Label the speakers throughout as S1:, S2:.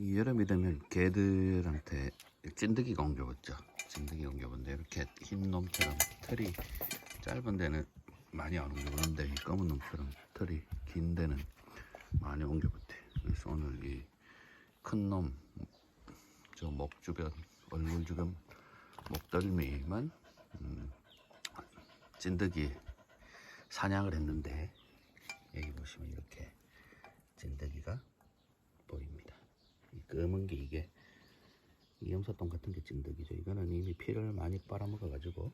S1: 이 여름이 되면 개들한테 찐득이가 옮겨붙죠. 찐득이가 옮겨붙는데 이렇게 흰 놈처럼 털이 짧은 데는 많이 안 옮겨붙는데 이 검은 놈처럼 털이 긴 데는 많이 옮겨붙어요. 그래서 오늘 이 큰 놈, 저 목 주변, 얼굴 주변 목덜미만 음, 찐득이 사냥을 했는데 여기 보시면 이렇게 찐득이가 보입니다. 이 검은 게 이게 이염소똥 같은 게 찐득이죠. 이거는 이미 피를 많이 빨아먹어 가지고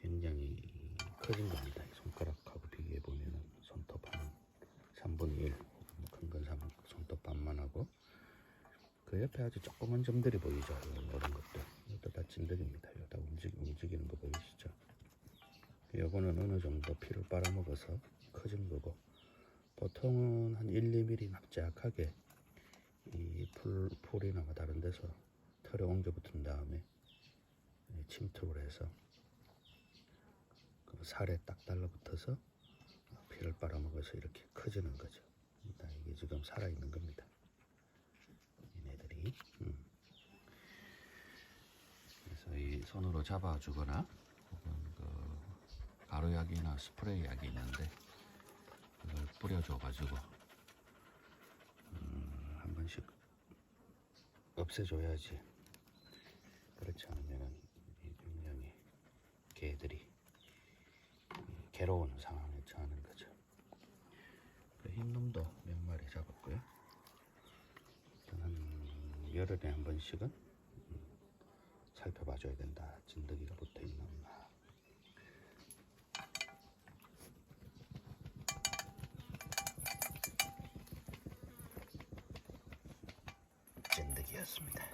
S1: 굉장히 커진 겁니다. 이 손가락하고 비교해 보면은 손톱 한 3분의 1, 큰건 손톱 반만 하고 그 옆에 아주 조그만 점들이 보이죠. 이런 것들. 이것도 다 찐득입니다. 이거 다 움직, 움직이는 거 보이시죠? 요거는 어느 정도 피를 빨아먹어서 커진 거고 보통은 한 1, 2mm 납작하게 이 풀, 풀이나 뭐 다른 데서 털에 옮겨 붙은 다음에 이 침투를 해서 그 살에 딱 달라붙어서 피를 빨아먹어서 이렇게 커지는 거죠. 이게 지금 살아있는 겁니다. 얘네들이. 음. 그래서 이 손으로 잡아주거나 혹은 그 가루약이나 스프레이 약이 있는데 그걸 뿌려줘가지고 음, 한 번씩 없애줘야지. 그렇지 않으면은 이 분명히 개들이 이 괴로운 상황에 처하는 거죠. 그 흰놈도 몇 마리 잡았고요. 한 열흘에 한 번씩은 음, 살펴봐 줘야 된다. 진드기가 붙어 있나 찐득이었습니다.